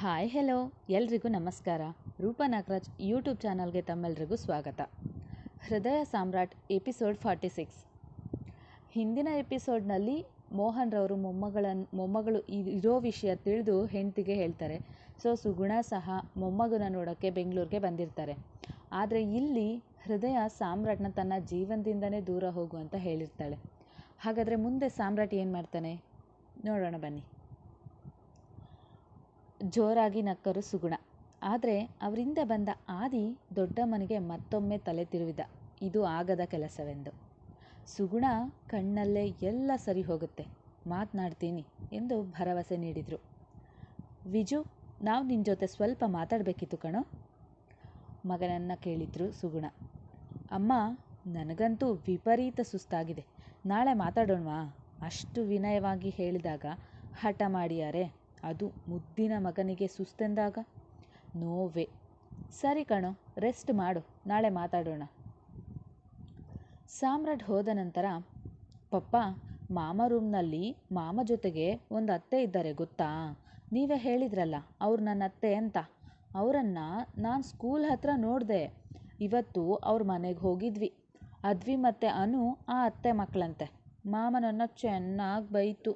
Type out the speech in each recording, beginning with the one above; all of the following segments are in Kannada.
ಹಾಯ್ ಹೆಲೋ ಎಲ್ರಿಗೂ ನಮಸ್ಕಾರ. ರೂಪಾ ನಾಗರಾಜ್ ಯೂಟ್ಯೂಬ್ ಚಾನಲ್ಗೆ ತಮ್ಮೆಲ್ರಿಗೂ ಸ್ವಾಗತ. ಹೃದಯ ಸಾಮ್ರಾಟ್ ಎಪಿಸೋಡ್ ಫಾರ್ಟಿ ಸಿಕ್ಸ್. ಹಿಂದಿನ ಎಪಿಸೋಡ್ನಲ್ಲಿ ಮೋಹನ್ರವರು ಮೊಮ್ಮಗಳನ್ನು ಮೊಮ್ಮಗಳು ಇರೋ ವಿಷಯ ತಿಳಿದು ಹೆಂಡತಿಗೆ ಹೇಳ್ತಾರೆ. ಸೊ, ಸುಗುಣ ಸಹ ಮೊಮ್ಮಗನ ನೋಡೋಕ್ಕೆ ಬೆಂಗಳೂರಿಗೆ ಬಂದಿರ್ತಾರೆ. ಆದರೆ ಇಲ್ಲಿ ಹೃದಯ ಸಾಮ್ರಾಟ್ನ ತನ್ನ ಜೀವನದಿಂದನೇ ದೂರ ಹೋಗು ಅಂತ ಹೇಳಿರ್ತಾಳೆ. ಹಾಗಾದರೆ ಮುಂದೆ ಸಾಮ್ರಾಟ್ ಏನು ಮಾಡ್ತಾನೆ? ನೋಡೋಣ ಬನ್ನಿ. ಜೋರಾಗಿ ನಕ್ಕರು ಸುಗುಣ. ಆದರೆ ಅವರಿಂದ ಬಂದ ಆದಿ ದೊಡ್ಡಮ್ಮನಿಗೆ ಮತ್ತೊಮ್ಮೆ ತಲೆ ತಿರುವಿದ. ಇದು ಆಗದ ಕೆಲಸವೆಂದು. ಸುಗುಣ ಕಣ್ಣಲ್ಲೇ ಎಲ್ಲ ಸರಿ ಹೋಗುತ್ತೆ. ಮಾತನಾಡ್ತೀನಿ ಎಂದು ಭರವಸೆ ನೀಡಿದರು. ವಿಜು, ನಾವು ನಿನ್ನ ಜೊತೆ ಸ್ವಲ್ಪ ಮಾತಾಡಬೇಕಿತ್ತು ಕಣೋ. ಮಗನನ್ನು ಕೇಳಿದ್ರು ಸುಗುಣ. ಅಮ್ಮ, ನನಗಂತೂ ವಿಪರೀತ ಸುಸ್ತಾಗಿದೆ. ನಾಳೆ ಮಾತಾಡೋಣವಾ? ಅಷ್ಟು ವಿನಯವಾಗಿ ಹೇಳಿದಾಗ ಹಠ ಮಾಡಿಯಾರೆ. ಅದು ಮುದ್ದಿನ ಮಗನಿಗೆ ಸುಸ್ತೆಂದಾಗ, ನೋವೇ, ಸರಿ ಕಣೋ, ರೆಸ್ಟ್ ಮಾಡು, ನಾಳೆ ಮಾತಾಡೋಣ. ಸಾಮ್ರಾಟ್ ಹೋದ ನಂತರ, ಪಪ್ಪ, ಮಾಮ ರೂಮ್ನಲ್ಲಿ ಮಾಮ ಜೊತೆಗೆ ಒಂದು ಅತ್ತೆ ಇದ್ದಾರೆ ಗೊತ್ತಾ? ನೀವೇ ಹೇಳಿದ್ರಲ್ಲ, ಅವ್ರು ನನ್ನ ಅತ್ತೆ ಅಂತ. ಅವರನ್ನು ನಾನು ಸ್ಕೂಲ್ ಹತ್ರ ನೋಡಿದೆ. ಇವತ್ತು ಅವ್ರ ಮನೆಗೆ ಹೋಗಿದ್ವಿ. ಅದ್ವಿ ಮತ್ತು ಅನು ಆ ಅತ್ತೆ ಮಕ್ಕಳಂತೆ ಮಾಮನನ್ನು ಚೆನ್ನಾಗಿ ಬೈತು.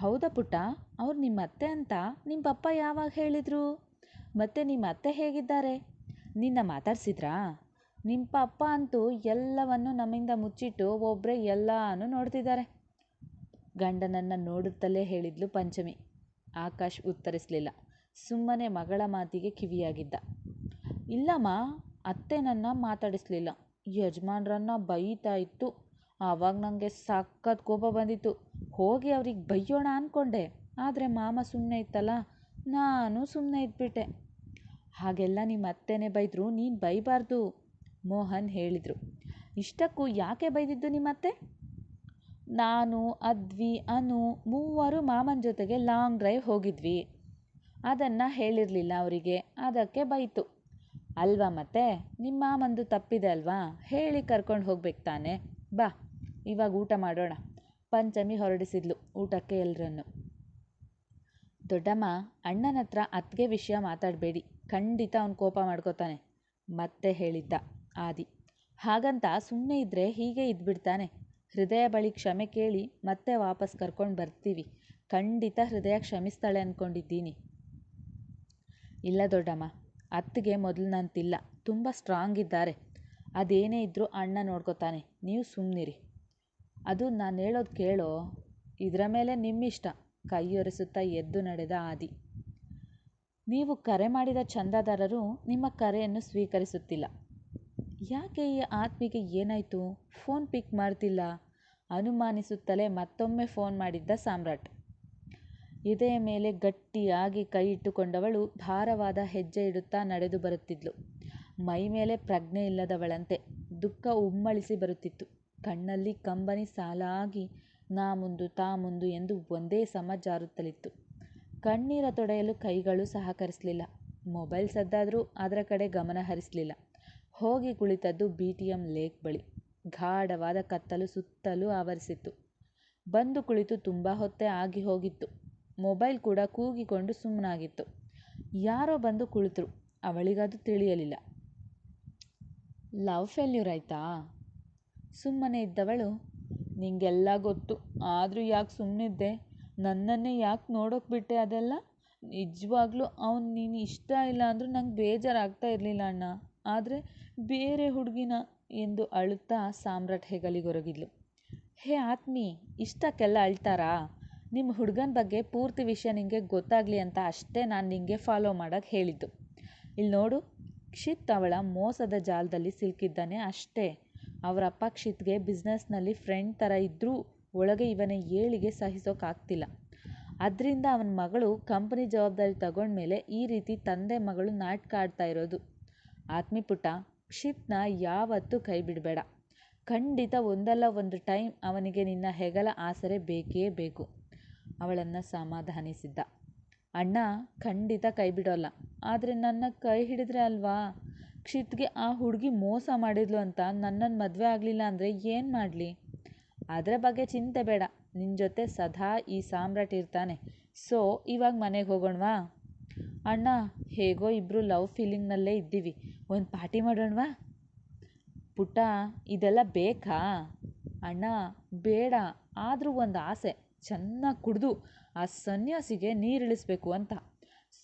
ಹೌದಾ ಪುಟ್ಟ? ಅವ್ರು ನಿಮ್ಮ ಅತ್ತೆ ಅಂತ ನಿಮ್ಮ ಪಪ್ಪ ಯಾವಾಗ ಹೇಳಿದರು? ಮತ್ತೆ ನಿಮ್ಮ ಅತ್ತೆ ಹೇಗಿದ್ದಾರೆ? ನಿನ್ನ ಮಾತಾಡ್ಸಿದ್ರಾ? ನಿಮ್ಮ ಪಪ್ಪ ಅಂತೂ ಎಲ್ಲವನ್ನು ನಮ್ಮಿಂದ ಮುಚ್ಚಿಟ್ಟು ಒಬ್ಬರೇ ಎಲ್ಲಾನು ನೋಡ್ತಿದ್ದಾರೆ. ಗಂಡನನ್ನು ನೋಡುತ್ತಲೇ ಹೇಳಿದ್ಲು ಪಂಚಮಿ. ಆಕಾಶ್ ಉತ್ತರಿಸಲಿಲ್ಲ. ಸುಮ್ಮನೆ ಮಗಳ ಮಾತಿಗೆ ಕಿವಿಯಾಗಿದ್ದ. ಇಲ್ಲಮ್ಮ, ಅತ್ತೆ ನನ್ನ ಮಾತಾಡಿಸ್ಲಿಲ್ಲ. ಯಜಮಾನ್ರನ್ನ ಬೈತಾ ಇತ್ತು. ಆವಾಗ ನನಗೆ ಸಖತ್ ಕೋಪ ಬಂದಿತ್ತು. ಹೋಗಿ ಅವ್ರಿಗೆ ಬೈಯೋಣ ಅಂದ್ಕೊಂಡೆ ಆದರೆ ಮಾಮ ಸುಮ್ಮನೆ ಇತ್ತಲ್ಲ, ನಾನು ಸುಮ್ಮನೆ ಇದ್ಬಿಟ್ಟೆ. ಹಾಗೆಲ್ಲ ನಿಮ್ಮ ಅತ್ತೆನೇ ಬೈದರು, ನೀನು ಬೈಬಾರ್ದು, ಮೋಹನ್ ಹೇಳಿದರು. ಇಷ್ಟಕ್ಕೂ ಯಾಕೆ ಬೈದಿದ್ದು ನಿಮ್ಮ ಅತ್ತೆ? ನಾನು, ಅದ್ವಿ, ಅನು ಮೂವರು ಮಾಮನ ಜೊತೆಗೆ ಲಾಂಗ್ ಡ್ರೈವ್ ಹೋಗಿದ್ವಿ. ಅದನ್ನು ಹೇಳಿರಲಿಲ್ಲ ಅವರಿಗೆ, ಅದಕ್ಕೆ ಬೈತು. ಅಲ್ವಾ ಮತ್ತೆ ನಿಮ್ಮ ಮಾಮಂದು ತಪ್ಪಿದೆ ಅಲ್ವಾ? ಹೇಳಿ ಕರ್ಕೊಂಡು ಹೋಗ್ಬೇಕು ತಾನೆ. ಬಾ, ಇವಾಗ ಊಟ ಮಾಡೋಣ. ಪಂಚಮಿ ಹೊರಡಿಸಿದ್ಲು ಊಟಕ್ಕೆ ಎಲ್ರನ್ನು. ದೊಡ್ಡಮ್ಮ, ಅಣ್ಣನ ಹತ್ರ ಅತ್ತಿಗೆ ವಿಷಯ ಮಾತಾಡಬೇಡಿ, ಖಂಡಿತ ಅವನು ಕೋಪ ಮಾಡ್ಕೋತಾನೆ, ಮತ್ತೆ ಹೇಳಿದ್ದ ಆದಿ. ಹಾಗಂತ ಸುಮ್ಮನೆ ಇದ್ದರೆ ಹೀಗೆ ಇದ್ಬಿಡ್ತಾನೆ. ಹೃದಯ ಬಳಿ ಕ್ಷಮೆ ಕೇಳಿ ಮತ್ತೆ ವಾಪಸ್ ಕರ್ಕೊಂಡು ಬರ್ತೀವಿ. ಖಂಡಿತ ಹೃದಯ ಕ್ಷಮಿಸ್ತಾಳೆ ಅಂದ್ಕೊಂಡಿದ್ದೀನಿ ಇಲ್ಲ ದೊಡ್ಡಮ್ಮ, ಅತ್ತಿಗೆ ಮೊದಲಿನಂತಿಲ್ಲ ತುಂಬ ಸ್ಟ್ರಾಂಗ್ ಇದ್ದಾರೆ. ಅದೇನೇ ಇದ್ದರೂ ಅಣ್ಣ ನೋಡ್ಕೋತಾನೆ, ನೀವು ಸುಮ್ಮನಿರಿ ಅದು ನಾನು ಹೇಳೋದು ಕೇಳೋ. ಇದರ ಮೇಲೆ ನಿಮ್ಮಿಷ್ಟ. ಕೈಯೊರೆಸುತ್ತಾ ಎದ್ದು ನಡೆದ ಆದಿ. ನೀವು ಕರೆ ಮಾಡಿದ ಚಂದಾದಾರರು ನಿಮ್ಮ ಕರೆಯನ್ನು ಸ್ವೀಕರಿಸುತ್ತಿಲ್ಲ. ಯಾಕೆ ಈ ಆತ್ಮಿಗೆ ಏನಾಯಿತು? ಫೋನ್ ಪಿಕ್ ಮಾಡ್ತಿಲ್ಲ. ಅನುಮಾನಿಸುತ್ತಲೇ ಮತ್ತೊಮ್ಮೆ ಫೋನ್ ಮಾಡಿದ್ದ ಸಾಮ್ರಾಟ್. ಎದೆಯ ಮೇಲೆ ಗಟ್ಟಿಯಾಗಿ ಕೈ ಇಟ್ಟುಕೊಂಡವಳು ಭಾರವಾದ ಹೆಜ್ಜೆ ಇಡುತ್ತಾ ನಡೆದು ಬರುತ್ತಿದ್ಲು. ಮೈ ಮೇಲೆ ಪ್ರಜ್ಞೆ ಇಲ್ಲದವಳಂತೆ. ದುಃಖ ಉಮ್ಮಳಿಸಿ ಬರುತ್ತಿತ್ತು. ಕಣ್ಣಲ್ಲಿ ಕಂಬನಿ ಸಾಲಾಗಿ ನಾ ಮುಂದು ತಾ ಮುಂದು ಎಂದು ಒಂದೇ ಸಮ ಜಾರುತ್ತಲಿತ್ತು. ಕಣ್ಣೀರ ತೊಡೆಯಲು ಕೈಗಳು ಸಹಕರಿಸಲಿಲ್ಲ. ಮೊಬೈಲ್ ಸದ್ದಾದರೂ ಅದರ ಕಡೆ ಗಮನ ಹರಿಸಲಿಲ್ಲ. ಹೋಗಿ ಕುಳಿತದ್ದು ಬಿ ಟಿ ಎಂ ಲೇಕ್ ಬಳಿ. ಗಾಢವಾದ ಕತ್ತಲು ಸುತ್ತಲೂ ಆವರಿಸಿತ್ತು. ಬಂದು ಕುಳಿತು ತುಂಬ ಹೊತ್ತೇ ಆಗಿ ಹೋಗಿತ್ತು. ಮೊಬೈಲ್ ಕೂಡ ಕೂಗಿಕೊಂಡು ಸುಮ್ಮನಾಗಿತ್ತು ಯಾರೋ ಬಂದು ಕುಳಿತರು. ಅವಳಿಗದು ತಿಳಿಯಲಿಲ್ಲ. ಲವ್ ಫೇಲ್ಯೂರ್ ಆಯ್ತಾ? ಸುಮ್ಮನೆ ಇದ್ದವಳು. ನಿಂಗೆಲ್ಲ ಗೊತ್ತು. ಆದರೂ ಯಾಕೆ ಸುಮ್ಮನಿದ್ದೆ ನನ್ನನ್ನೇ ಯಾಕೆ ನೋಡೋಕೆ ಬಿಟ್ಟೆ ಅದೆಲ್ಲ? ನಿಜವಾಗ್ಲೂ ಅವ್ನು ನೀನು ಇಷ್ಟ ಇಲ್ಲ ಅಂದರೂ ನಂಗೆ ಬೇಜಾರಾಗ್ತಾ ಇರಲಿಲ್ಲ ಅಣ್ಣ. ಆದರೆ ಬೇರೆ ಹುಡುಗಿನ ಎಂದು ಅಳುತ್ತಾ ಸಾಮ್ರಾಟ್ ಹೆಗಲಿಗೊರಗಿದ್ಲು. ಹೇ ಆತ್ಮಿ, ಇಷ್ಟಕ್ಕೆಲ್ಲ ಅಳ್ತಾರಾ? ನಿಮ್ಮ ಹುಡುಗನ ಬಗ್ಗೆ ಪೂರ್ತಿ ವಿಷಯ ನಿಮಗೆ ಗೊತ್ತಾಗಲಿ ಅಂತ ಅಷ್ಟೇ ನಾನು ನಿಮಗೆ ಫಾಲೋ ಮಾಡೋಕ್ಕೆ ಹೇಳಿದ್ದು. ಇಲ್ಲಿ ನೋಡು ಕ್ಷಿತ್ ಅವಳ ಮೋಸದ ಜಾಲದಲ್ಲಿ ಸಿಲುಕಿದ್ದಾನೆ ಅಷ್ಟೇ. ಅವರಪ್ಪ ಕ್ಷಿತ್ಗೆ ಬಿಸ್ನೆಸ್ನಲ್ಲಿ ಫ್ರೆಂಡ್ ಥರ ಇದ್ದರೂ ಒಳಗೆ ಇವನ ಏಳಿಗೆ ಸಹಿಸೋಕ್ಕಾಗ್ತಿಲ್ಲ ಅದರಿಂದ ಅವನ ಮಗಳು ಕಂಪನಿ ಜವಾಬ್ದಾರಿ ತಗೊಂಡ್ಮೇಲೆ ಈ ರೀತಿ ತಂದೆ ಮಗಳು ನಾಟಕ ಆಡ್ತಾ ಇರೋದು. ಆತ್ಮಿ ಕ್ಷಿತ್ನ ಯಾವತ್ತೂ ಕೈ ಬಿಡಬೇಡ ಖಂಡಿತ ಒಂದಲ್ಲ ಒಂದು ಟೈಮ್ ಅವನಿಗೆ ನಿನ್ನ ಹೆಗಲ ಆಸರೆ ಬೇಕೇ ಬೇಕು. ಅವಳನ್ನು ಸಮಾಧಾನಿಸಿದ್ದ. ಅಣ್ಣ ಖಂಡಿತ ಕೈ ಬಿಡೋಲ್ಲ ಆದರೆ ನನ್ನ ಕೈ ಹಿಡಿದ್ರೆ ಅಲ್ವಾ? ಕ್ಷಿತ್ಗೆ ಆ ಹುಡುಗಿ ಮೋಸ ಮಾಡಿದ್ಲು ಅಂತ ನನ್ನನ್ನು ಮದುವೆ ಆಗಲಿಲ್ಲ ಅಂದರೆ ಏನು ಮಾಡಲಿ? ಅದರ ಬಗ್ಗೆ ಚಿಂತೆ ಬೇಡ. ನಿನ್ನ ಜೊತೆ ಸದಾ ಈ ಸಾಮ್ರಾಟ್ ಇರ್ತಾನೆ. ಸೊ, ಇವಾಗ ಮನೆಗೆ ಹೋಗೋಣವಾ? ಅಣ್ಣ, ಹೇಗೋ ಇಬ್ಬರು ಲವ್ ಫೀಲಿಂಗ್ನಲ್ಲೇ ಇದ್ದೀವಿ. ಒಂದು ಪಾರ್ಟಿ ಮಾಡೋಣವಾ? ಪುಟ್ಟ, ಇದೆಲ್ಲ ಬೇಕಾ? ಅಣ್ಣ, ಬೇಡ. ಆದರೂ ಒಂದು ಆಸೆ. ಚೆನ್ನಾಗಿ ಕುಡಿದು ಆ ಸನ್ಯಾಸಿಗೆ ನೀರಿಳಿಸ್ಬೇಕು ಅಂತ.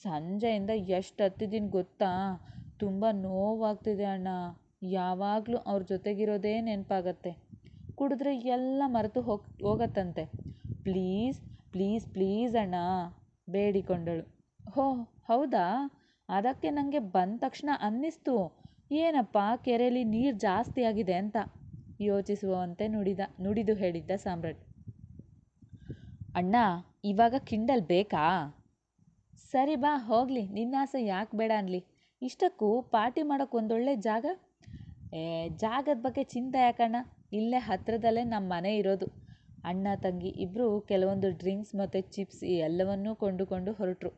ಸಂಜೆಯಿಂದ ಎಷ್ಟು ಹತ್ತಿದ್ದೀನಿ ಗೊತ್ತಾ? ತುಂಬ ನೋವಾಗ್ತಿದೆ ಅಣ್ಣ. ಯಾವಾಗಲೂ ಅವ್ರ ಜೊತೆಗಿರೋದೇ ನೆನಪಾಗತ್ತೆ. ಕುಡಿದ್ರೆ ಎಲ್ಲ ಮರೆತು ಹೋಗ್, ಹೋಗತ್ತಂತೆ. ಪ್ಲೀಸ್ ಪ್ಲೀಸ್ ಪ್ಲೀಸ್ ಅಣ್ಣ ಬೇಡಿಕೊಂಡಳು ಹೋ, ಹೌದಾ? ಅದಕ್ಕೆ ನನಗೆ ಬಂದ ತಕ್ಷಣ ಅನ್ನಿಸ್ತು. ಏನಪ್ಪ ಕೆರೆಯಲ್ಲಿ ನೀರು ಜಾಸ್ತಿ ಆಗಿದೆ ಅಂತ. ಯೋಚಿಸುವಂತೆ ನುಡಿದ, ನುಡಿದು ಹೇಳಿದ್ದ ಸಾಮ್ರಾಟ್. ಅಣ್ಣ, ಇವಾಗ ಕಿಂಡಲ್ ಬೇಕಾ? ಸರಿ ಬಾ, ಹೋಗಲಿ. ನಿನ್ನಾಸೆ ಯಾಕೆ ಬೇಡ ಅನ್ಲಿ. ಇಷ್ಟಕ್ಕೂ ಪಾರ್ಟಿ ಮಾಡೋಕ್ಕೆ ಒಂದೊಳ್ಳೆ ಜಾಗ? ಏ, ಜಾಗದ ಬಗ್ಗೆ ಚಿಂತೆ ಯಾಕಣ್ಣ? ಇಲ್ಲೇ ಹತ್ತಿರದಲ್ಲೇ ನಮ್ಮ ಮನೆ ಇರೋದು. ಅಣ್ಣ, ತಂಗಿ ಇಬ್ಬರು ಕೆಲವೊಂದು ಡ್ರಿಂಕ್ಸ್ ಮತ್ತು ಚಿಪ್ಸ್ ಈ ಎಲ್ಲವನ್ನೂ ಕೊಂಡುಕೊಂಡು ಹೊರಟರು.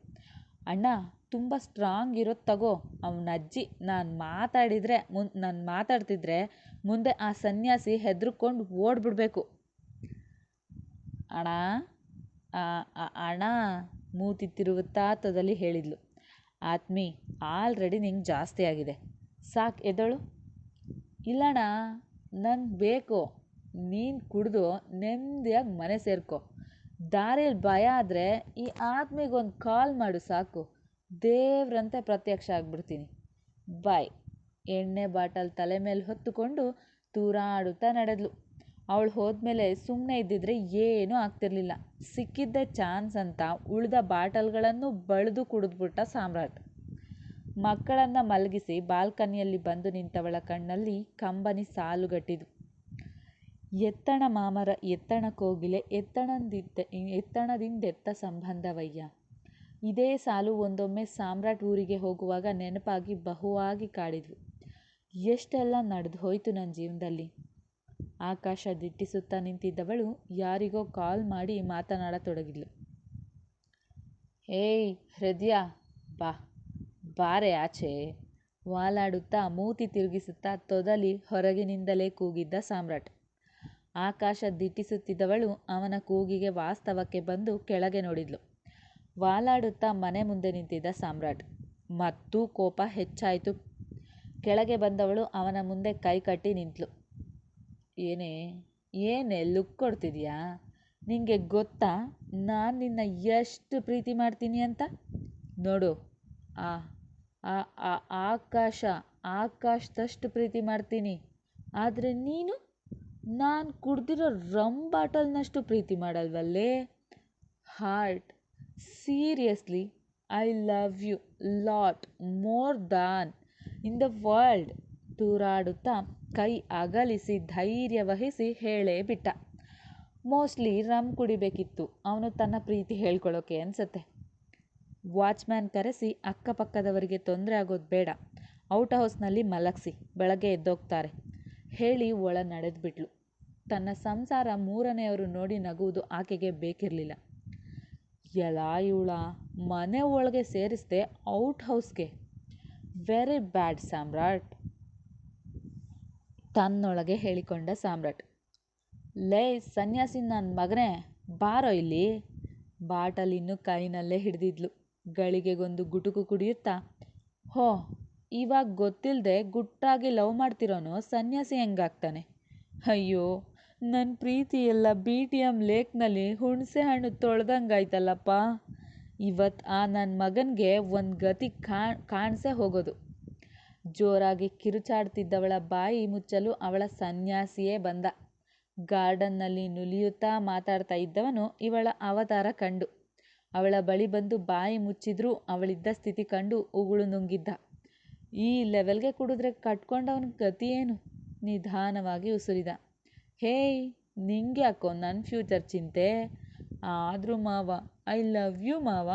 ಅಣ್ಣ, ತುಂಬ ಸ್ಟ್ರಾಂಗ್ ಇರೋದು ತಗೋ. ಅವನ ಅಜ್ಜಿ ನಾನು ಮಾತಾಡಿದರೆ ಮುನ್, ನಾನು ಮಾತಾಡ್ತಿದ್ರೆ ಮುಂದೆ ಆ ಸನ್ಯಾಸಿ ಹೆದರ್ಕೊಂಡು ಓಡ್ಬಿಡ್ಬೇಕು. ಅಣ್ಣ ಅಣ್ಣ ಮೂತಿ ತಿರುಗುತ್ತಾ ತದಲ್ಲಿ ಆತ್ಮಿ, ಆಲ್ರೆಡಿ ನಿಂಗೆ ಜಾಸ್ತಿ ಆಗಿದೆ. ಸಾಕು ಎದಳು ಇಲ್ಲಣ್ಣ ನಂಗೆ ಬೇಕು. ನೀನು ಕುಡಿದು ನೆಮ್ಮದಿಯಾಗಿ ಮನೆ ಸೇರ್ಕೊ. ದಾರಿಯಲ್ಲಿ ಭಯ ಆದರೆ ಈ ಆತ್ಮಿಗೊಂದು ಕಾಲ್ ಮಾಡು ಸಾಕು. ದೇವ್ರಂತೆ ಪ್ರತ್ಯಕ್ಷ ಆಗಿಬಿಡ್ತೀನಿ. ಬಾಯ್. ಎಣ್ಣೆ ಬಾಟಲ್ ತಲೆ ಮೇಲೆ ಹೊತ್ತುಕೊಂಡು ತೂರಾಡುತ್ತಾ ನಡೆದ್ಲು. ಅವಳು ಹೋದ್ಮೇಲೆ ಸುಮ್ಮನೆ ಇದ್ದಿದ್ರೆ ಏನೂ ಆಗ್ತಿರ್ಲಿಲ್ಲ. ಸಿಕ್ಕಿದ್ದ ಚಾನ್ಸ್ ಅಂತ ಉಳಿದ ಬಾಟಲ್ಗಳನ್ನು ಬಳಿದು ಕುಡಿದ್ಬಿಟ್ಟ ಸಾಮ್ರಾಟ್. ಮಕ್ಕಳನ್ನು ಮಲಗಿಸಿ ಬಾಲ್ಕನಿಯಲ್ಲಿ ಬಂದು ನಿಂತವಳ ಕಣ್ಣಲ್ಲಿ ಕಂಬನಿ ಸಾಲುಗಟ್ಟಿದು ಎತ್ತಣ ಮಾಮರ ಎತ್ತಣ ಕೋಗಿಲೆ ಎತ್ತಣದಿದ್ದ, ಎತ್ತಣದಿಂದೆತ್ತ ಸಂಬಂಧವಯ್ಯ. ಇದೇ ಸಾಲು ಒಂದೊಮ್ಮೆ ಸಾಮ್ರಾಟ್ ಊರಿಗೆ ಹೋಗುವಾಗ ನೆನಪಾಗಿ ಬಹುವಾಗಿ ಕಾಡಿದ್ವು. ಎಷ್ಟೆಲ್ಲ ನಡೆದು ಹೋಯಿತು ನನ್ನ ಜೀವನದಲ್ಲಿ. ಆಕಾಶ ದಿಟ್ಟಿಸುತ್ತಾ ನಿಂತಿದ್ದವಳು ಯಾರಿಗೋ ಕಾಲ್ ಮಾಡಿ ಮಾತನಾಡತೊಡಗಿದ್ಲು. ಏಯ್, ಹೃದಯ, ಬಾ, ಬಾರೆ ಆಚೆ ವಾಲಾಡುತ್ತಾ ಮೂತಿ ತಿರುಗಿಸುತ್ತಾ ತೊದಲಿ ಹೊರಗಿನಿಂದಲೇ ಕೂಗಿದ್ದ ಸಾಮ್ರಾಟ್. ಆಕಾಶ ದಿಟ್ಟಿಸುತ್ತಿದ್ದವಳು ಅವನ ಕೂಗಿಗೆ ವಾಸ್ತವಕ್ಕೆ ಬಂದು ಕೆಳಗೆ ನೋಡಿದ್ಲು. ವಾಲಾಡುತ್ತಾ ಮನೆ ಮುಂದೆ ನಿಂತಿದ್ದ ಸಾಮ್ರಾಟ್. ಮತ್ತೂ ಕೋಪ ಹೆಚ್ಚಾಯಿತು. ಕೆಳಗೆ ಬಂದವಳು ಅವನ ಮುಂದೆ ಕೈ ಕಟ್ಟಿ ನಿಂತಳು ಏನೇ ಏನೇ ಲುಕ್ ಕೊಡ್ತಿದ್ಯಾ? ನಿನಗೆ ಗೊತ್ತಾ? ನಾನು ನಿನ್ನ ಎಷ್ಟು ಪ್ರೀತಿ ಮಾಡ್ತೀನಿ ಅಂತ? ನೋಡು, ಆ ಆ ಆಕಾಶ, ಆಕಾಶದಷ್ಟು ಪ್ರೀತಿ ಮಾಡ್ತೀನಿ. ಆದರೆ ನೀನು? ನಾನು ಕುಡ್ದಿರೋ ರಮ್ ಬಾಟಲ್ನಷ್ಟು ಪ್ರೀತಿ ಮಾಡಲ್ವಲ್ಲೇ? Heart, seriously, I love you lot more than in the world. ತೂರಾಡುತ್ತಾ ಕೈ ಅಗಲಿಸಿ ಧೈರ್ಯ ವಹಿಸಿ ಹೇಳೇ ಬಿಟ್ಟ. ಮೋಸ್ಟ್ಲಿ ರಮ್ ಕುಡಿಬೇಕಿತ್ತು. ಅವನು ತನ್ನ ಪ್ರೀತಿ ಹೇಳ್ಕೊಳ್ಳೋಕೆ ಅನ್ಸತ್ತೆ. ವಾಚ್ಮ್ಯಾನ್ ಕರೆಸಿ ಅಕ್ಕಪಕ್ಕದವರಿಗೆ ತೊಂದರೆ ಆಗೋದು ಬೇಡ. ಔಟ್ ಹೌಸ್ನಲ್ಲಿ ಮಲಗಿಸಿ, ಬೆಳಗ್ಗೆ ಎದ್ದೋಗ್ತಾರೆ. ಹೇಳಿ ಒಳ ನಡೆದ್ಬಿಟ್ಲು. ತನ್ನ ಸಂಸಾರ ಮೂರನೆಯವರು ನೋಡಿ ನಗುವುದು ಆಕೆಗೆ ಬೇಕಿರಲಿಲ್ಲ. ಎಲ್ಲ ಇವಳ, ಮನೆ ಒಳಗೆ ಸೇರಿಸ್ದೆ ಔಟ್ ಹೌಸ್ಗೆ. Very bad Samrat. ತನ್ನೊಳಗೆ ಹೇಳಿಕೊಂಡ ಸಾಮ್ರಾಟ್. ಲೇ, ಸನ್ಯಾಸಿ ನನ್ನ ಮಗನೇ, ಬಾರೋ ಇಲ್ಲಿ. ಬಾಟಲ್ ಇನ್ನೂ ಕೈನಲ್ಲೇ ಹಿಡಿದಿದ್ಲು. ಗಳಿಗೆಗೊಂದು ಗುಟುಕು ಕುಡಿಯುತ್ತಾ, ಹೋ, ಇವಾಗ ಗೊತ್ತಿಲ್ಲದೆ ಗುಟ್ಟಾಗಿ ಲವ್ ಮಾಡ್ತಿರೋನು ಸನ್ಯಾಸಿ ಹೆಂಗಾಗ್ತಾನೆ? ಅಯ್ಯೋ ನನ್ನ ಪ್ರೀತಿ ಎಲ್ಲ ಬಿ ಟಿ ಎಂ ಲೇಕ್ನಲ್ಲಿ ಹುಣಸೆ ಹಣ್ಣು ತೊಳೆದಂಗಾಯ್ತಲ್ಲಪ್ಪ. ಇವತ್ತು ಆ ನನ್ನ ಮಗನಿಗೆ ಒಂದು ಗತಿ ಕಾಣ್, ಕಾಣಿಸೇ ಹೋಗೋದು. ಜೋರಾಗಿ ಕಿರುಚಾಡ್ತಿದ್ದವಳ ಬಾಯಿ ಮುಚ್ಚಲು ಅವಳ ಸನ್ಯಾಸಿಯೇ ಬಂದ. ಗಾರ್ಡನ್ನಲ್ಲಿ ನುಲಿಯುತ್ತಾ ಮಾತಾಡ್ತಾ ಇದ್ದವನು ಇವಳ ಅವತಾರ ಕಂಡು. ಅವಳ ಬಳಿ ಬಂದು ಬಾಯಿ ಮುಚ್ಚಿದ್ರೂ ಅವಳಿದ್ದ ಸ್ಥಿತಿ ಕಂಡು ಉಗುಳು ನುಂಗಿದ್ದ. ಈ ಲೆವೆಲ್ಗೆ ಕುಡಿದ್ರೆ ಕಟ್ಕೊಂಡವನ ಗತಿಯೇನು? ನಿಧಾನವಾಗಿ ಉಸುರಿದ. ಹೇಯ್ ನಿಂಗೆ ಯಾಕೋ ನನ್ನ ಫ್ಯೂಚರ್ ಚಿಂತೆ? ಆದರೂ ಮಾವ, ಐ ಲವ್ ಯು ಮಾವ.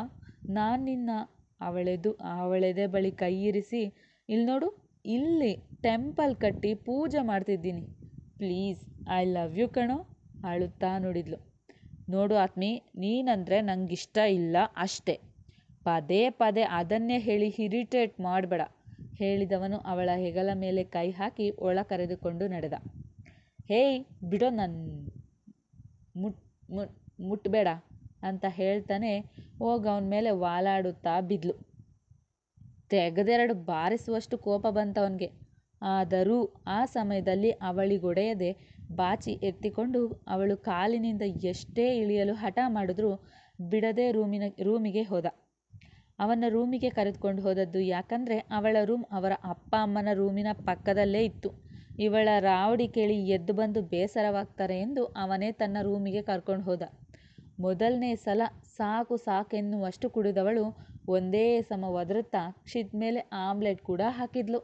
ನಾನು ನಿನ್ನ ಅವಳೆದು, ಅವಳೆದೆ ಬಳಿ ಕೈ ಇರಿಸಿ ಇಲ್ಲಿ ನೋಡು, ಇಲ್ಲಿ ಟೆಂಪಲ್ ಕಟ್ಟಿ ಪೂಜೆ ಮಾಡ್ತಿದ್ದೀನಿ. ಪ್ಲೀಸ್ ಐ ಲವ್ ಯು ಕಣೋ, ಅಳುತ್ತಾ ನೋಡಿದ್ಲು. ನೋಡು ಆತ್ಮಿ, ನೀನಂದರೆ ಇಷ್ಟ ಇಲ್ಲ ಅಷ್ಟೇ. ಪದೇ ಪದೇ ಅದನ್ನೇ ಹೇಳಿ ಹಿರಿಟೇಟ್ ಮಾಡಬೇಡ. ಹೇಳಿದವನು ಅವಳ ಹೆಗಲ ಮೇಲೆ ಕೈ ಹಾಕಿ ಒಳ ಕರೆದುಕೊಂಡು ನಡೆದ. ಹೇಯ್, ಬಿಡೋ ನನ್ನ ಮುಟ್, ಮುಟ್ಬೇಡ ಅಂತ ಹೇಳ್ತಾನೆ ಹೋಗಿ ಅವನ ಮೇಲೆ ವಾಲಾಡುತ್ತಾ ಬಿದ್ಲು. ತೆಗೆದೆರಡು ಬಾರಿಸುವಷ್ಟು ಕೋಪ ಬಂತವನಿಗೆ. ಆದರೂ ಆ ಸಮಯದಲ್ಲಿ ಅವಳಿಗೊಡೆಯದೆ ಬಾಚಿ ಎತ್ತಿಕೊಂಡು ಅವಳು ಕಾಲಿನಿಂದ ಎಷ್ಟೇ ಇಳಿಯಲು ಹಠ ಮಾಡಿದ್ರೂ ಬಿಡದೆ ರೂಮಿನ, ರೂಮಿಗೆ ಹೋದ. ಅವನ ರೂಮಿಗೆ ಕರೆದುಕೊಂಡು ಹೋದದ್ದು ಯಾಕಂದರೆ ಅವಳ ರೂಮ್ ಅವರ ಅಪ್ಪ ಅಮ್ಮನ ರೂಮಿನ ಪಕ್ಕದಲ್ಲೇ ಇತ್ತು. ಇವಳ ರಾವಡಿ ಕೇಳಿ ಎದ್ದು ಬಂದು ಬೇಸರವಾಗ್ತಾರೆ ಎಂದು ಅವನೇ ತನ್ನ ರೂಮಿಗೆ ಕರ್ಕೊಂಡು ಹೋದ. ಮೊದಲನೇ ಸಲ ಸಾಕು ಸಾಕೆನ್ನುವಷ್ಟು ಕುಡಿದವಳು ಒಂದೇ ಸಮ ಒದರುತ್ತಾ ಕ್ಷಿದ್ ಮೇಲೆ ಆಮ್ಲೆಟ್ ಕೂಡ ಹಾಕಿದ್ಲು.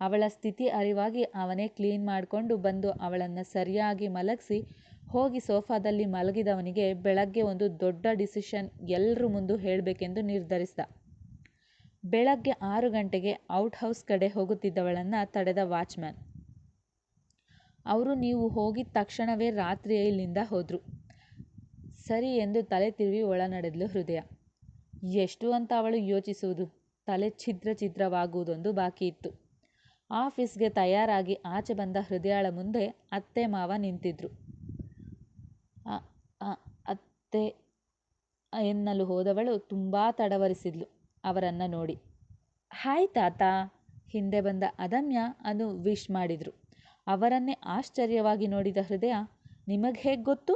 ಅವಳ ಸ್ಥಿತಿ ಅರಿವಾಗಿ ಅವನೇ ಕ್ಲೀನ್ ಮಾಡಿಕೊಂಡು ಬಂದು ಅವಳನ್ನು ಸರಿಯಾಗಿ ಮಲಗಿಸಿ ಹೋಗಿ ಸೋಫಾದಲ್ಲಿ ಮಲಗಿದವನಿಗೆ ಬೆಳಗ್ಗೆ ಒಂದು ದೊಡ್ಡ ಡಿಸಿಷನ್ ಎಲ್ಲರ ಮುಂದೆ ಹೇಳಬೇಕೆಂದು ನಿರ್ಧರಿಸಿದ. ಬೆಳಗ್ಗೆ ಆರು ಗಂಟೆಗೆ ಔಟ್ ಹೌಸ್ ಕಡೆ ಹೋಗುತ್ತಿದ್ದವಳನ್ನು ತಡೆದ ವಾಚ್ಮ್ಯಾನ್. ಅವರು ನೀವು ಹೋಗಿದ ತಕ್ಷಣವೇ ರಾತ್ರಿಯೇ ಇಲ್ಲಿಂದ ಹೋದರು. ಸರಿ ಎಂದು ತಲೆ ತಿರುವಿ ಒಳನಡೆದ್ಲು ಹೃದಯ. ಎಷ್ಟು ಅಂತ ಅವಳು ಯೋಚಿಸುವುದು. ತಲೆ ಛಿದ್ರ ಛಿದ್ರವಾಗುವುದೊಂದು ಬಾಕಿ ಇತ್ತು. ಆಫೀಸ್ಗೆ ತಯಾರಾಗಿ ಆಚೆ ಬಂದ ಹೃದಯಾಳ ಮುಂದೆ ಅತ್ತೆ ಮಾವ ನಿಂತಿದ್ರು. ಅತ್ತೆ ಎನ್ನಲು ಹೋದವಳು ತುಂಬ ತಡವರಿಸಿದ್ಲು ಅವರನ್ನು ನೋಡಿ. ಹಾಯ್ ತಾತ, ಹಿಂದೆ ಬಂದ ಅದಮ್ಯ ಅನು ವಿಶ್ ಮಾಡಿದ್ರು. ಅವರನ್ನೇ ಆಶ್ಚರ್ಯವಾಗಿ ನೋಡಿದ ಹೃದಯ, ನಿಮಗೆ ಹೇಗೆ ಗೊತ್ತು?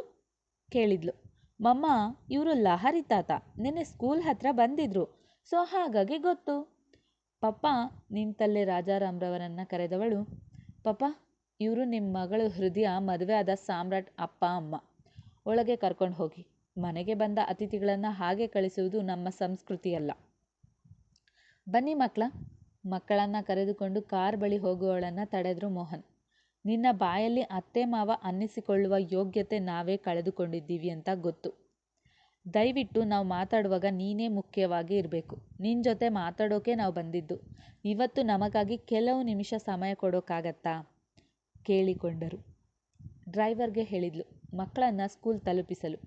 ಕೇಳಿದ್ಲು. ಮಮ್ಮ, ಇವರು ಲಹರಿ ತಾತ. ನಿನ್ನೆ ಸ್ಕೂಲ್ ಹತ್ರ ಬಂದಿದ್ರು. ಸೊ, ಹಾಗಾಗಿ ಗೊತ್ತು. ಪಪ್ಪ ನಿಂತಲ್ಲೇ ರಾಜಾರಾಮ್ರವರನ್ನು ಕರೆದವಳು. ಪಪ್ಪ, ಇವರು ನಿಮ್ಮ ಮಗಳು ಹೃದಯ ಮದುವೆ ಆದ ಸಾಮ್ರಾಟ್ ಅಪ್ಪ, ಅಮ್ಮ. ಒಳಗೆ ಕರ್ಕೊಂಡು ಹೋಗಿ. ಮನೆಗೆ ಬಂದ ಅತಿಥಿಗಳನ್ನು ಹಾಗೆ ಕಳಿಸುವುದು ನಮ್ಮ ಸಂಸ್ಕೃತಿಯಲ್ಲ. ಬನ್ನಿ ಮಕ್ಕಳ ಮಕ್ಕಳನ್ನು ಕರೆದುಕೊಂಡು ಕಾರ್ ಬಳಿ ಹೋಗುವವಳನ್ನು ತಡೆದ್ರು ಮೋಹನ್. ನಿನ್ನ ಬಾಯಲ್ಲಿ ಅತ್ತೆ ಮಾವ ಅನ್ನಿಸಿಕೊಳ್ಳುವ ಯೋಗ್ಯತೆ ನಾವೇ ಕಳೆದುಕೊಂಡಿದ್ದೀವಿ ಅಂತ ಗೊತ್ತು. ದಯವಿಟ್ಟು ನಾವು ಮಾತಾಡುವಾಗ ನೀನೇ ಮುಖ್ಯವಾಗಿ ಇರಬೇಕು. ನಿನ್ನ ಜೊತೆ ಮಾತಾಡೋಕೆ ನಾವು ಬಂದಿದ್ದು. ಇವತ್ತು ನಮಗಾಗಿ ಕೆಲವು ನಿಮಿಷ ಸಮಯ ಕೊಡೋಕ್ಕಾಗತ್ತಾ ಕೇಳಿಕೊಂಡರು. ಡ್ರೈವರ್ಗೆ ಹೇಳಿದ್ಲು. ಮಕ್ಕಳನ್ನು ಸ್ಕೂಲ್ ತಲುಪಿಸಲು.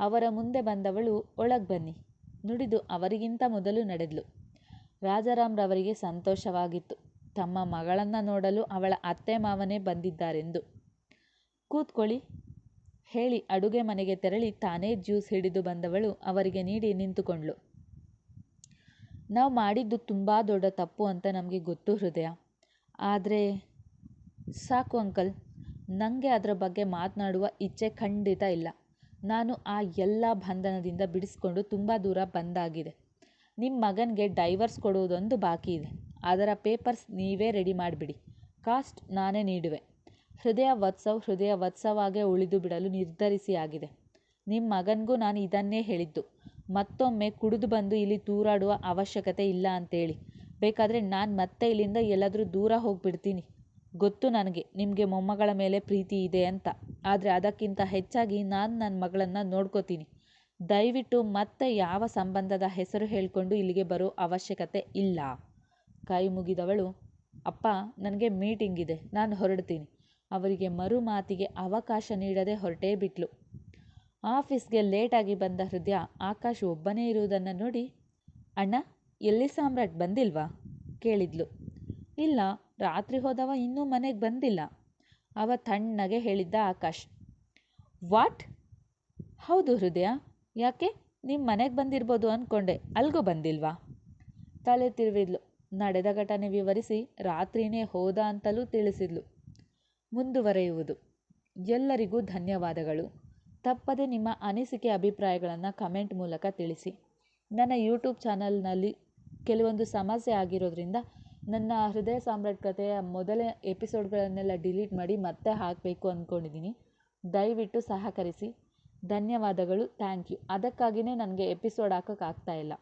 ಅವರ ಮುಂದೆ ಬಂದವಳು, ಒಳಗೆ ಬನ್ನಿ. ನುಡಿದು ಅವರಿಗಿಂತ ಮೊದಲು ನಡೆದ್ಲು. ರಾಜಾರಾಮ್ರವರಿಗೆ ಸಂತೋಷವಾಗಿತ್ತು. ತಮ್ಮ ಮಗಳನ್ನು ನೋಡಲು ಅವಳ ಅತ್ತೆ ಮಾವನೇ ಬಂದಿದ್ದಾರೆಂದು. ಕೂತ್ಕೊಳ್ಳಿ. ಹೇಳಿ, ಅಡುಗೆ ಮನೆಗೆ ತೆರಳಿ ತಾನೇ ಜ್ಯೂಸ್ ಹಿಡಿದು ಬಂದವಳು, ಅವರಿಗೆ ನೀಡಿ ನಿಂತುಕೊಂಡ್ಳು. ನಾವು ಮಾಡಿದ್ದು ತುಂಬ ದೊಡ್ಡ ತಪ್ಪು ಅಂತ ನಮಗೆ ಗೊತ್ತು ಹೃದಯ. ಆದರೆ, ಸಾಕು ಅಂಕಲ್ ನನಗೆ ಅದರ ಬಗ್ಗೆ ಮಾತನಾಡುವ ಇಚ್ಛೆ ಖಂಡಿತ ಇಲ್ಲ. ನಾನು ಆ ಎಲ್ಲ ಬಂಧನದಿಂದ ಬಿಡಿಸ್ಕೊಂಡು ತುಂಬ ದೂರ ಬಂದಾಗಿದೆ. ನಿಮ್ಮ ಮಗನಿಗೆ ಡೈವರ್ಸ್ ಕೊಡುವುದೊಂದು ಬಾಕಿ ಇದೆ ಅದರ ಪೇಪರ್ಸ್ ನೀವೇ ರೆಡಿ ಮಾಡಿಬಿಡಿ. ಕಾಸ್ಟ್ ನಾನೇ ನೀಡುವೆ. ಹೃದಯ ವತ್ಸವ್ ಹೃದಯ ವತ್ಸವಾಗೇ ಉಳಿದು ಬಿಡಲು ನಿರ್ಧರಿಸಿ ಆಗಿದೆ. ನಿಮ್ಮ ಮಗನಿಗೂ ನಾನು ಇದನ್ನೇ ಹೇಳಿದ್ದು. ಮತ್ತೊಮ್ಮೆ ಕುಡಿದು ಬಂದು ಇಲ್ಲಿ ತೂರಾಡುವ ಅವಶ್ಯಕತೆ ಇಲ್ಲ ಅಂತೇಳಿ. ಬೇಕಾದರೆ ನಾನು ಮತ್ತೆ ಇಲ್ಲಿಂದ ಎಲ್ಲಾದರೂ ದೂರ ಹೋಗಿಬಿಡ್ತೀನಿ. ಗೊತ್ತು ನನಗೆ, ನಿಮಗೆ ಮೊಮ್ಮಗಳ ಮೇಲೆ ಪ್ರೀತಿ ಇದೆ ಅಂತ. ಆದರೆ ಅದಕ್ಕಿಂತ ಹೆಚ್ಚಾಗಿ ನಾನು ನನ್ನ ಮಗಳನ್ನು ನೋಡ್ಕೋತೀನಿ. ದಯವಿಟ್ಟು ಮತ್ತೆ ಯಾವ ಸಂಬಂಧದ ಹೆಸರು ಹೇಳಿಕೊಂಡು ಇಲ್ಲಿಗೆ ಬರೋ ಅವಶ್ಯಕತೆ ಇಲ್ಲ. ಕೈ ಮುಗಿದವಳು, ಅಪ್ಪ, ನನಗೆ ಮೀಟಿಂಗ್ ಇದೆ, ನಾನು ಹೊರಡ್ತೀನಿ. ಅವರಿಗೆ ಮರು ಮಾತಿಗೆ ಅವಕಾಶ ನೀಡದೆ ಹೊರಟೇ ಬಿಟ್ಲು. ಆಫೀಸ್ಗೆ ಲೇಟಾಗಿ ಬಂದ ಹೃದಯ ಆಕಾಶ್ ಒಬ್ಬನೇ ಇರುವುದನ್ನು ನೋಡಿ, ಅಣ್ಣ, ಎಲ್ಲಿ ಸಾಮ್ರಾಟ್ ಬಂದಿಲ್ವಾ? ಕೇಳಿದ್ಲು. ಇಲ್ಲ, ರಾತ್ರಿ ಹೋದವ ಇನ್ನೂ ಮನೆಗೆ ಬಂದಿಲ್ಲ, ಅವ ತಣ್ಣಗೆ ಹೇಳಿದ್ದ ಆಕಾಶ್. ವಾಟ್? ಹೌದು ಹೃದಯ, ಯಾಕೆ? ನಿಮ್ಮ ಮನೆಗೆ ಬಂದಿರ್ಬೋದು ಅಂದ್ಕೊಂಡೆ ಅಲ್ಗೂ ಬಂದಿಲ್ವಾ? ತಲೆ ತಿರುವಿದ್ಲು. ನಡೆದ ಘಟನೆ ವಿವರಿಸಿ ರಾತ್ರಿನೇ ಹೋದ ಅಂತಲೂ ತಿಳಿಸಿದ್ಲು. ಮುಂದುವರೆಯುವುದು. ಎಲ್ಲರಿಗೂ ಧನ್ಯವಾದಗಳು. ತಪ್ಪದೆ ನಿಮ್ಮ ಅನಿಸಿಕೆ ಅಭಿಪ್ರಾಯಗಳನ್ನು ಕಮೆಂಟ್ ಮೂಲಕ ತಿಳಿಸಿ. ನನ್ನ ಯೂಟ್ಯೂಬ್ ಚಾನಲ್ನಲ್ಲಿ ಕೆಲವೊಂದು ಸಮಸ್ಯೆ ಆಗಿರೋದ್ರಿಂದ ನನ್ನ ಹೃದಯ ಸಾಮ್ರಾಟ್ ಕಥೆಯ ಮೊದಲ ಎಪಿಸೋಡ್ಗಳನ್ನೆಲ್ಲ ಡಿಲೀಟ್ ಮಾಡಿ ಮತ್ತೆ ಹಾಕಬೇಕು ಅಂದ್ಕೊಂಡಿದ್ದೀನಿ ದಯವಿಟ್ಟು ಸಹಕರಿಸಿ. ಧನ್ಯವಾದಗಳು. Thank you. ಅದಕ್ಕಾಗಿಯೇ ನನಗೆ ಎಪಿಸೋಡ್ ಹಾಕೋಕ್ಕಾಗ್ತಾ ಇಲ್ಲ.